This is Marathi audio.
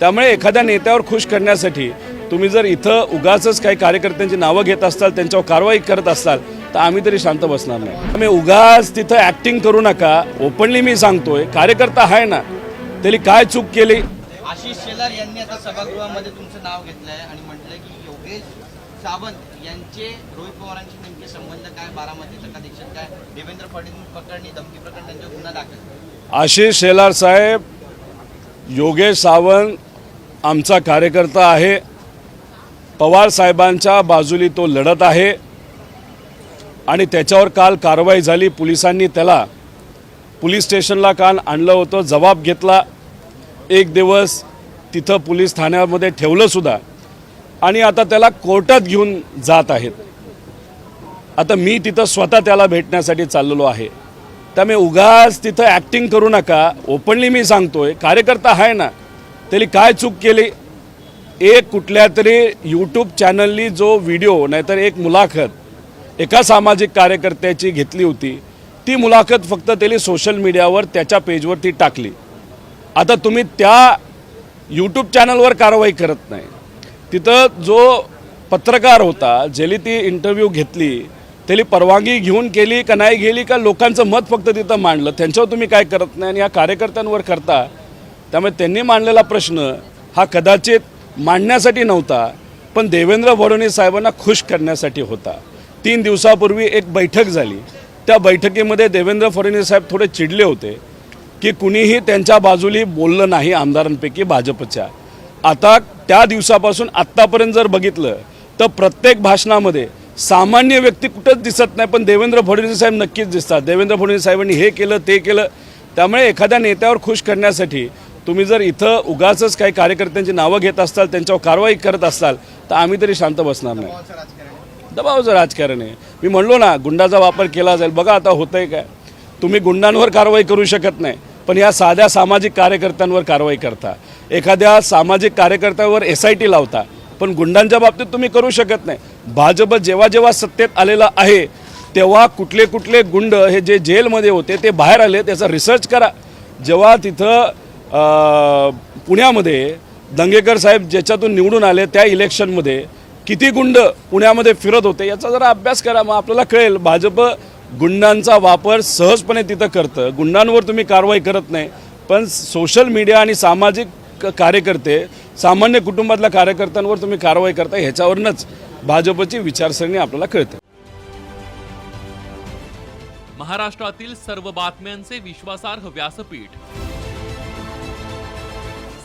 त्यामुळे एखाद्या नेत्यावर खुश करण्यासाठी तुम्ही जर इथं उगाच काही कार्यकर्त्यांची नावं घेत असाल त्यांच्यावर कारवाई करत असाल तर आम्ही तरी शांत बसणार नाही. आम्ही उगाच तिथं ॲक्टिंग करू नका. ओपनली मी सांगतोय कार्यकर्ता आहे ना त्यांनी काय चूक केली? आशिष शेलार यांनी आता सभागृहामध्ये तुमचं नाव घेतलंय आणि म्हटलंय की योगेश सावंत यांचे रोहित पवारांशी नेमके संबंध काय बारामतीचं का दीक्षित काय? देवेंद्र फडणवीस प्रकरणी धमकी प्रकरणी त्यांचा गुन्हा दाखल. आशिष शेलार साहेब योगेश सावंत आमचा कार्यकर्ता आहे. पवार साहेबांच्या बाजूली तो लढत आहे. आणि त्याच्यावर काल कारवाई झाली. पोलिसांनी त्याला पोलीस स्टेशनला काल आणलं होतं. जबाब घेतला. एक दिवस तिथं पोलीस ठाण्यामध्ये ठेवलंसुद्धा आणि आता त्याला कोर्टात घेऊन जात आहेत. आता मी तिथं स्वतः त्याला भेटण्यासाठी चाललेलो आहे. त्यामुळे उगाच तिथं ॲक्टिंग करू नका. ओपनली मी सांगतोय. कार्यकर्ता आहे ना. त्यांनी काय चूक केली? एक कुठल्या तरी यूट्यूब चॅनलनी जो व्हिडिओ नाहीतर एक मुलाखत एका सामाजिक कार्यकर्त्याची घेतली होती ती मुलाखत फक्त त्यांनी सोशल मीडियावर त्याच्या पेजवरती टाकली. आता तुम्ही त्या यूट्यूब चॅनलवर कारवाई करत नाही. तिथं जो पत्रकार होता ज्याने ती इंटरव्ह्यू घेतली त्याली परवानगी घेऊन केली का नाही गेली का लोकांचं मत फक्त तिथं मांडलं. त्यांच्यावर तुम्ही काय करत नाही आणि या कार्यकर्त्यांवर करता त्यामुळे त्यांनी मांडलेला प्रश्न हा कदाचित मांडण्यासाठी नव्हता पण देवेंद्र फडणवीस साहेबांना खुश करण्यासाठी होता. तीन दिवसापूर्वी एक बैठक झाली. त्या बैठकीमध्ये देवेंद्र फडणवीस साहेब थोडे चिडले होते की कुणीही त्यांच्या बाजूली बोललं नाही आमदारांपैकी भाजपच्या. आता त्या दिवसापासून आत्तापर्यंत जर बघितलं तर प्रत्येक भाषणामध्ये सामान्य व्यक्ती कुठंच दिसत नाही पण देवेंद्र फडणवीस साहेब नक्कीच दिसतात. देवेंद्र फडणवीस साहेबांनी हे केलं ते केलं. त्यामुळे एखाद्या नेत्यावर खुश करण्यासाठी तुम्ही जर इथं उगाच काही कार्यकर्त्यांची नावं घेत असाल त्यांच्यावर कारवाई करत असाल तर आम्ही तरी शांत बसणार नाही. दबावचं राजकारण आहे. मी म्हणलो ना गुंडाचा वापर केला जाईल. बघा आता होतंय काय. तुम्ही गुंडांवर कारवाई करू शकत नाही पण या साध्या सामाजिक कार्यकर्त्यांवर कारवाई करता. एखाद्या सामाजिक कार्यकर्त्यावर एस आय टी लावता पण गुंडांच्या बाबतीत तुम्ही करू शकत नाही. भाजप जेव्हा जेव्हा सत्तेत आलेला आहे तेव्हा कुठले कुठले गुंड हे जे जेलमध्ये होते ते बाहेर आले त्याचा रिसर्च करा. जेव्हा तिथं पुण्यामध्ये दंगेकर साहेब ज्याच्यातून निवडून आले त्या इलेक्शनमध्ये किती गुंड पुण्यामध्ये फिरत होते याचा जरा अभ्यास करा मग आपल्याला कळेल. भाजप गुंडांचा वापर सहजपणे तिथं करतं. गुंडांवर तुम्ही कारवाई करत नाही. पण सोशल मीडिया आणि सामाजिक कार्यकर्ते सामान्य कुटुंबातल्या कार्यकर्त्यांवर तुम्ही कारवाई करता ह्याच्यावरूनच भाजपची विचारसरणी आपल्याला कळते. महाराष्ट्रातील सर्व बातम्यांचे विश्वासार्ह व्यासपीठ.